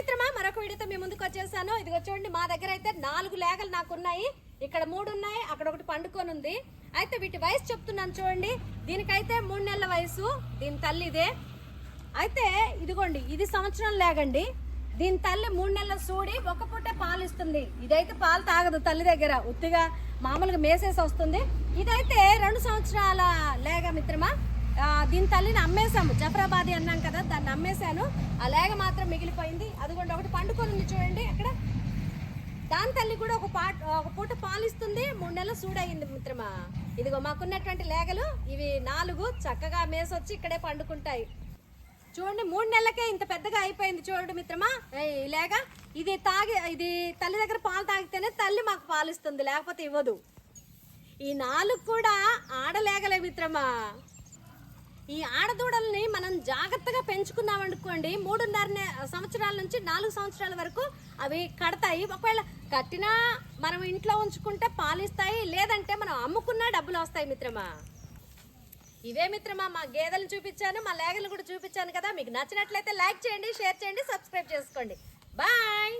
మిత్రమా మరొక వీడియోతో మీ ముందుకు వచ్చేసాను. ఇదిగో చూడండి మా దగ్గర అయితే నాలుగు లేగలు నాకు ఉన్నాయి ఇక్కడ మూడు ఉన్నాయి అక్కడ ఒకటి పండుకొని ఉంది. అయితే వీటి వయసు చెప్తున్నాను చూడండి. దీనికైతే మూడు నెలల వయసు దీని తల్లి ఇదే. అయితే ఇదిగోండి ఇది సంవత్సరం లేగండి. దీని తల్లి మూడు నెలల సూడి ఒక పూట పాలు ఇస్తుంది. ఇదైతే పాలు తాగదు తల్లి దగ్గర. ఉత్తిగా మామూలుగా మేసేసి వస్తుంది. ఇదైతే రెండు సంవత్సరాల లేగ మిత్రమా. దీని తల్లిని అమ్మేశాము. జఫరాబాదీ అన్నాం కదా దాన్ని అమ్మేశాను. ఆ లేగ మాత్రం మిగిలిపోయింది. అదిగోండి ఒకటి పండుకొని ఉంది చూడండి అక్కడ దాని తల్లి కూడా ఒక పాట ఒక పూట పాలిస్తుంది. మూడు నెలలు సూడయింది మిత్రమా. ఇదిగో మాకున్నటువంటి లేగలు ఇవి నాలుగు చక్కగా మేసొచ్చి ఇక్కడే పండుకుంటాయి. చూడండి మూడు నెలలకే ఇంత పెద్దగా అయిపోయింది చూడండి మిత్రమా. లేక ఈ లేగ ఇది తాగి ఇది తల్లి దగ్గర పాలు తాగితేనే తల్లి మాకు పాలిస్తుంది లేకపోతే ఇవ్వదు. ఈ నాలుగు కూడా ఆడలేగలే మిత్రమా. ఈ ఆడదూడల్ని మనం జాగ్రత్తగా పెంచుకున్నాం అనుకోండి మూడున్నర సంవత్సరాల నుంచి నాలుగు సంవత్సరాల వరకు అవి కడతాయి. ఒకవేళ కట్టినా మనం ఇంట్లో ఉంచుకుంటే పాలిస్తాయి లేదంటే మనం అమ్ముకున్నా డబ్బులు వస్తాయి మిత్రమా? ఇవే మిత్రమా మా గేదెలు చూపించాను మా లేగలు కూడా చూపించాను కదా. మీకు నచ్చినట్లయితే లైక్ చేయండి షేర్ చేయండి సబ్స్క్రైబ్ చేసుకోండి. బాయ్!